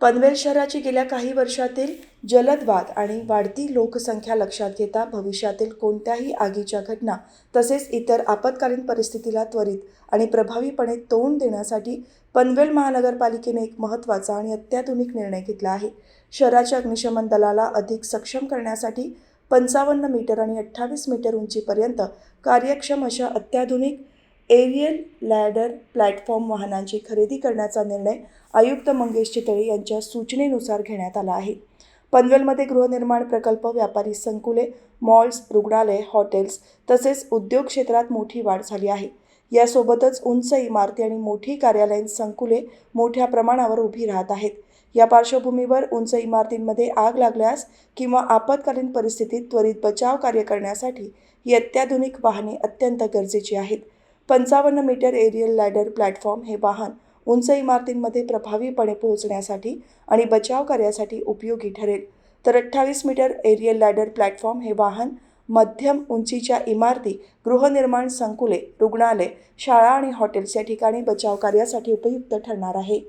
पनवेल शहराची गेल्या काही वर्षातील जलदवाद आणि वाढती लोकसंख्या लक्षात घेता भविष्यातील कोणत्याही आगीच्या घटना तसेच इतर आपत्कालीन परिस्थितीला त्वरित आणि प्रभावीपणे तोंड देण्यासाठी पनवेल महानगरपालिकेने एक महत्त्वाचा आणि अत्याधुनिक निर्णय घेतला आहे. शहराच्या अग्निशमन दलाला अधिक सक्षम करण्यासाठी पंचावन्न मीटर आणि अठ्ठावीस मीटर उंचीपर्यंत कार्यक्षम अशा अत्याधुनिक एरियल लॅडर प्लॅटफॉर्म वाहनांची खरेदी करण्याचा निर्णय आयुक्त मंगेश चितळे यांच्या सूचनेनुसार घेण्यात आला आहे. पनवेलमध्ये गृहनिर्माण प्रकल्प व्यापारी संकुले मॉल्स रुग्णालय हॉटेल्स तसेच उद्योग क्षेत्रात मोठी वाढ झाली आहे. यासोबतच उंच इमारती आणि मोठी कार्यालयीन संकुले मोठ्या प्रमाणावर उभी राहत आहेत. या पार्श्वभूमीवर उंच इमारतींमध्ये आग लागल्यास किंवा आपत्कालीन परिस्थितीत त्वरित बचाव कार्य करण्यासाठी ही अत्याधुनिक वाहने अत्यंत गरजेची आहेत. पंचावन्न मीटर एरियल लॅडर प्लॅटफॉर्म हे वाहन उंच इमारतींमध्ये प्रभावीपणे पोहोचण्यासाठी आणि बचाव कार्यासाठी उपयोगी ठरेल. तर अठ्ठावीस मीटर एरियल लॅडर प्लॅटफॉर्म हे वाहन मध्यम उंचीच्या इमारती गृहनिर्माण संकुले रुग्णालय शाळा आणि हॉटेल्स या ठिकाणी बचाव कार्यासाठी उपयुक्त ठरणार आहे.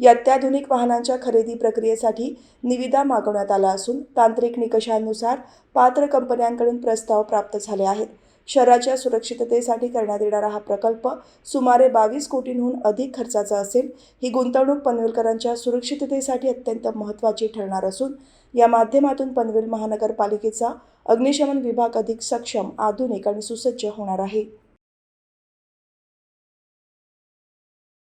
या अत्याधुनिक वाहनांच्या खरेदी प्रक्रियेसाठी निविदा मागवण्यात आला असून तांत्रिक निकषांनुसार पात्र कंपन्यांकडून प्रस्ताव प्राप्त झाले आहेत. शहराच्या सुरक्षिततेसाठी करण्यात येणारा हा प्रकल्प सुमारे बावीस कोटींहून अधिक खर्चाचा असेल. ही गुंतवणूक पनवेलकरांच्या सुरक्षिततेसाठी अत्यंत महत्त्वाची ठरणार असून या माध्यमातून पनवेल महानगरपालिकेचा अग्निशमन विभाग अधिक सक्षम आधुनिक आणि सुसज्ज होणार आहे.